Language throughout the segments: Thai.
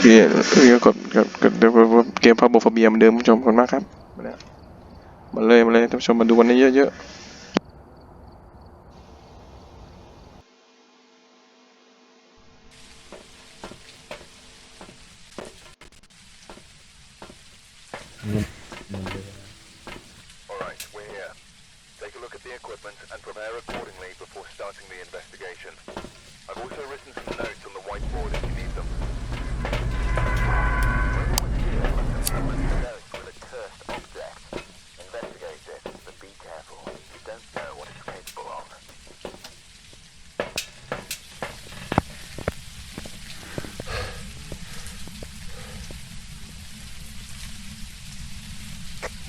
เคเอ้ยกดกดกดเดี๋ยวเกมพาโบฟเบียเหมือนเดิมคุณผู้ชมขอบคุณมากครับมาแล้วมาเลยมาเลยท่านผู้ชมมาดูกันเยอะๆ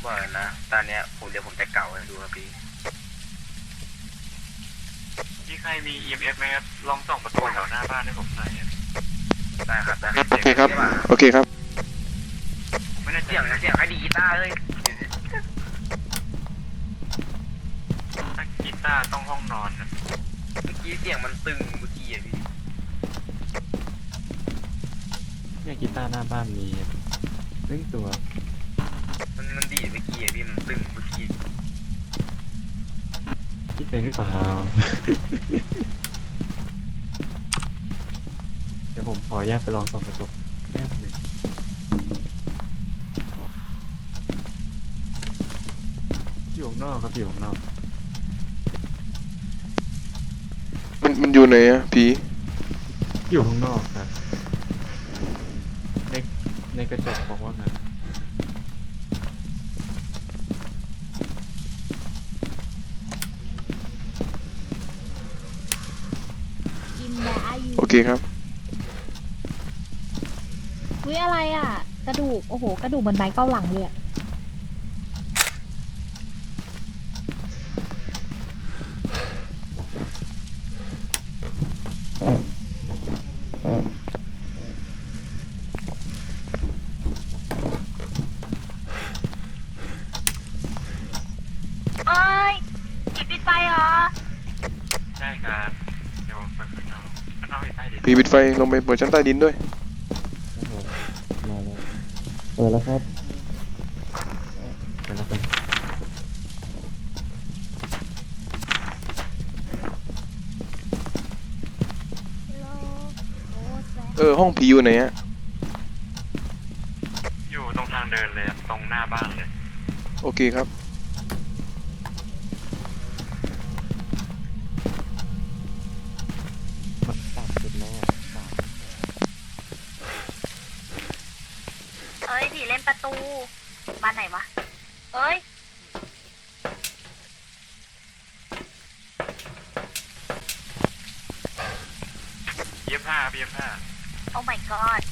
ว่านะตอนเนี้ยผมเดี๋ยวผมจะเก่าให้ดูครับพี่ที่ใครมี EMF ไหมครับ ลองส่องประตูแถวหน้าบ้านให้ผมหน่อยครับได้ครับได้โอเคครับ โอเคครับผมไม่แน่ใจเสียงเสียงใครดีดกีตาร์เลยถ้ากีตาร์ต้องห้องนอนนะเมื่อกี้เสียงมันตึงเมื่อกี้อะพี่เนี่ยกีตาร์หน้าบ้านมีซึ่งตัวมันมันดีดเมื่ อกี้อะพี่มันตึงเมื่อกี้คิดเป็นหรือเปล่า เดี๋ยวผมขออนุญาตไปลองส่องกระจกแป๊บหนึงอยู่ข้างนอกครับอยู่ข้างนอก มันมันอยู่ไหนอะผีอยู่ข้างนอกครับในในกระจกบอกว่าไงกิ เคครับวิอะไรอะ กระดูก โอ้โห กระดูกบนไม้เก้าหลังเลยอะ เอ้ยจิบปิดไฟเหรอ ใช่ครับ เดี๋ยวผมไปข้างนอกข้าง นอกอีกใต้ดินผีปิดไฟลงไปเปิดชั้นใต้ดินด้วย มาแล้วเปิดแล้วครับเปิดแล้วครับเออห้องผีอยู่ไหนอะอยู่ตรงทางเดินเลยครับตรงหน้าบ้านเลย โอเคครับ มันตัดจุดแรกตัด เอ้ยผีเล่นประตู บ้านไหนวะ เอ้ย เย็บผ้าเย็บผ้าโอ้ my god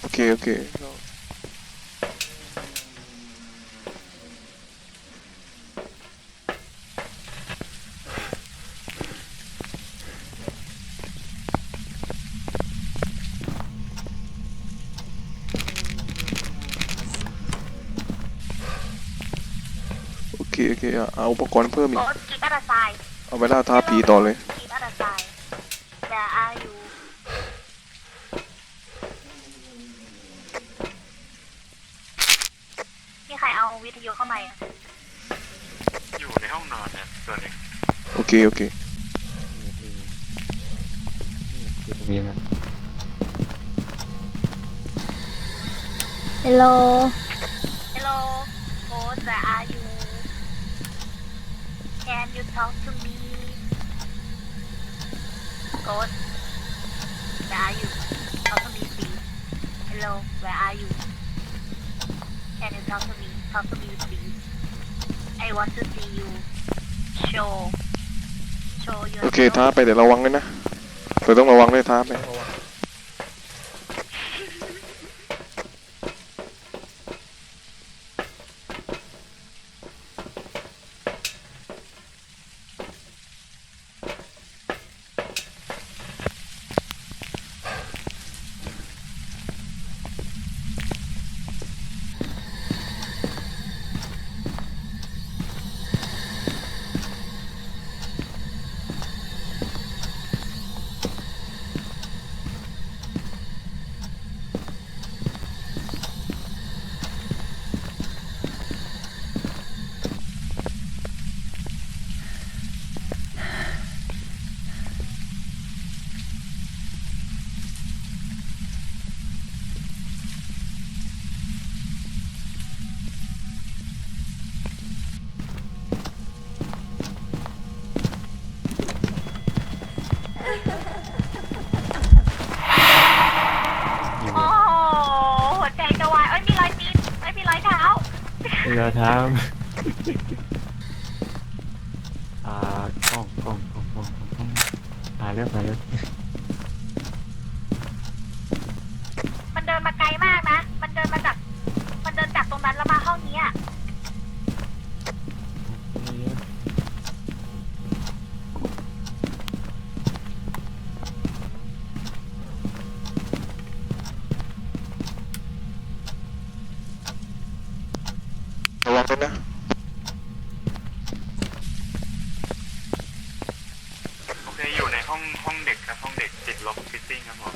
โอเค โอเค เคโอเคอะเอาอุปกรณ์เพิ่มอีโอ้กกีตาร์ไซด์เอาไปล่าท้าผีต่อเลยกีตาร์ไซด์ Where are you นี่ใครเอาวิทยุเข้ามาอะอยู่ในห้องนอนนะส่วนหนึ่งโอเคโอเคนี่คือตรงนี้นะฮัลโหล Hello Ghost where are you Can you talk to me Ghost where are you Talk to me please Hello where are you Can you talk to me Talk to me please I want to see you Show Show your โอเคท้าไปเดี๋ยวระวังเลยนะเดี๋ยวต้องระวังด้วยท้าไป โอ้โหหัวใจจะวาย เอ้ย มีรอยตีนไม่มีรอยเท้า เรือท้าอ่ากล้องกล้องกล้องกล้องกล้องหาเรื่องหาเรื่องมันเดินมาไกลมากนะ มันเดินมาจาก มันเดินจากตรงนั้นแล้วมาห้องนี้อะ ห้องห้องเด็กครับห้องเด็กติดลบฟิตติ้งครับผม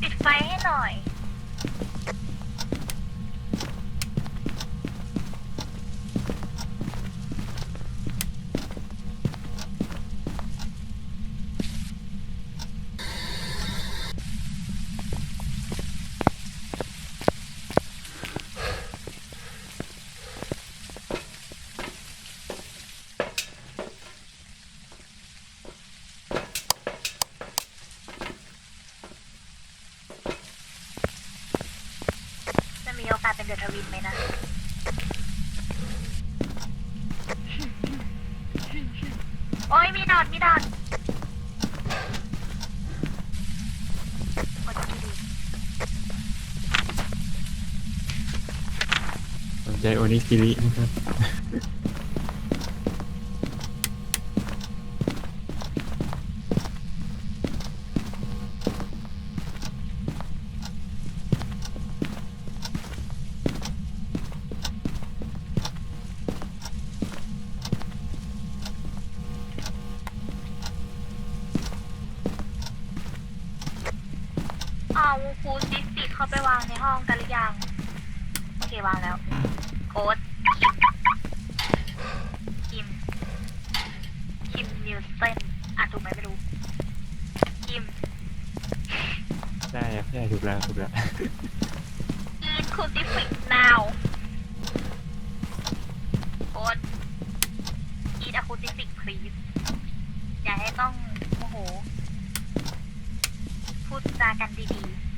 ปิดไฟให้หน่อย จะมีโอกาสเป็นเดอะทวินไหมนะ โอ้ยมีดอดมีดอด กดดีสนใจโอนิกิรินะครับ ห้องกันหรือยัง โอเควางแล้วโค้ดคิม คิม คิมนิวเซนอ่านถูกไหมไม่รู้ คิมใช่ครับใช่ถูกแล้วถูกแล้ว eat crucifix now โค้ด eat a crucifix please อย่าให้ต้องโมโห พูดจากันดีๆ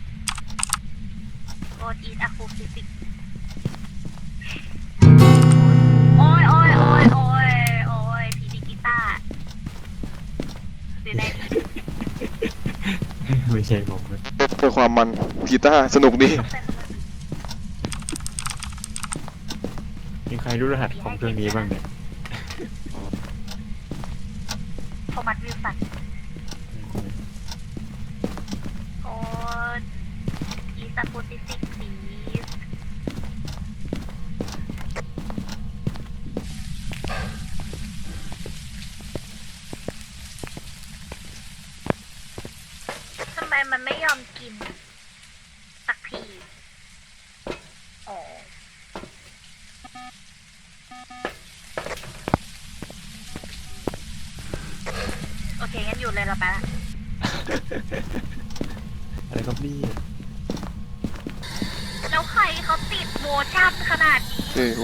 โค้ด eat a crucifix โอ้ยโอ้ยโอ้ยโอ้ยโอ้ยพีดีกีตาร์หรืออะไรดีไม่ใช่ผมนะเพื่อความมันกีตาร์สนุกดีมีใครรู้รหัสของเครื่องนี้บ้างเนี่ย โทมัสวิลสัน is a Pacific please ทำไมมันไม่ยอมกิน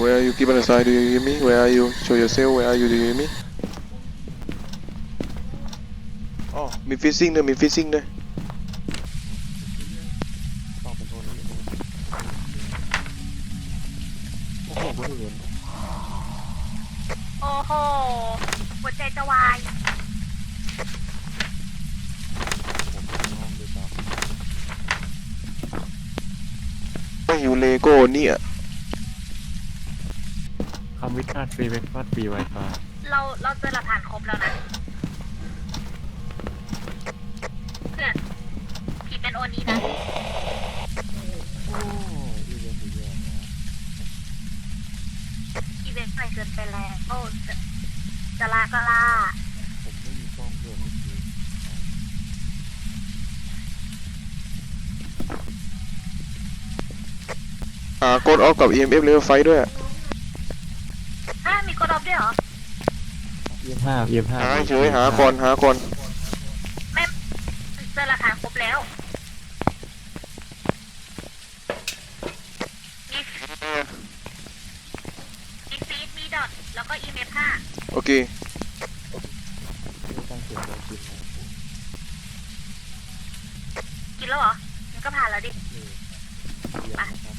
where are you? Keep on the side. Do you hear me? Where are you? Show yourself. Where are you? Do you hear me? อ๋อมีฟิซซิ่งด้วยมีฟิซซิ่งด้วยต้องเป็นโทนี้โอ้โหไม่เห็นโอ้โหหัวใจจะวายผมเป็นห้องด้วยซ้ไม่อยู่เลโก้เนี่ย คำวิจารณ์ฟรีเบรกฟาสฟรีไวไฟเราเราเจอหลักฐานครบแล้วนะเพื่อนผีเป็นโอนี้นะำโอ้อีเวนต์อีกแล้วนะอีเวนต์ใหญ่เกินไปแล้วโอ้จะจะลาก็ลาผมไม่มีกล้องด้วยเมื่อกี้อ่ากดออฟกับ EMF เลเวลไฟด้วยอะอบ ด้วยเหรอ ยี่ห้ายี่ห้าหาเฉยหาก่อนหาก่อนไม่เจอหลักฐานครบแล้ว มีมีฟีดมีดอทแล้วก็ EMF 5โอเค ตั้งเสียงลองกินนะ กินแล้วเหรอ มันก็ผ่านแล้วดิ เยี่ยมนะครับ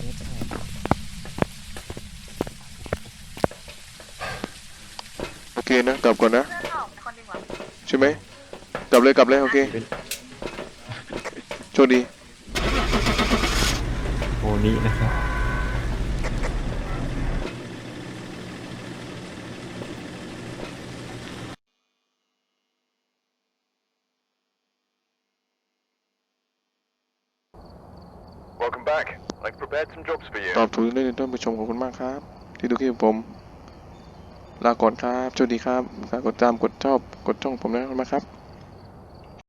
เนี่ยไปไหน โอเค นะกลับก่อนนะเพื่อนออกคนหนึ่งเหรอใช่ไหมกลับเลยกลับเลยโอเคโชคดีโมนี้นะครับ Welcome back. I've prepared some jobs for you. ตอบถูกได้เลยท่านผู้ชมขอบคุณมากครับ ที่ดูคลิปผม ลาก่อนครับโชคดีครับฝากกดตามกดชอบ กดช่องผมนะครับ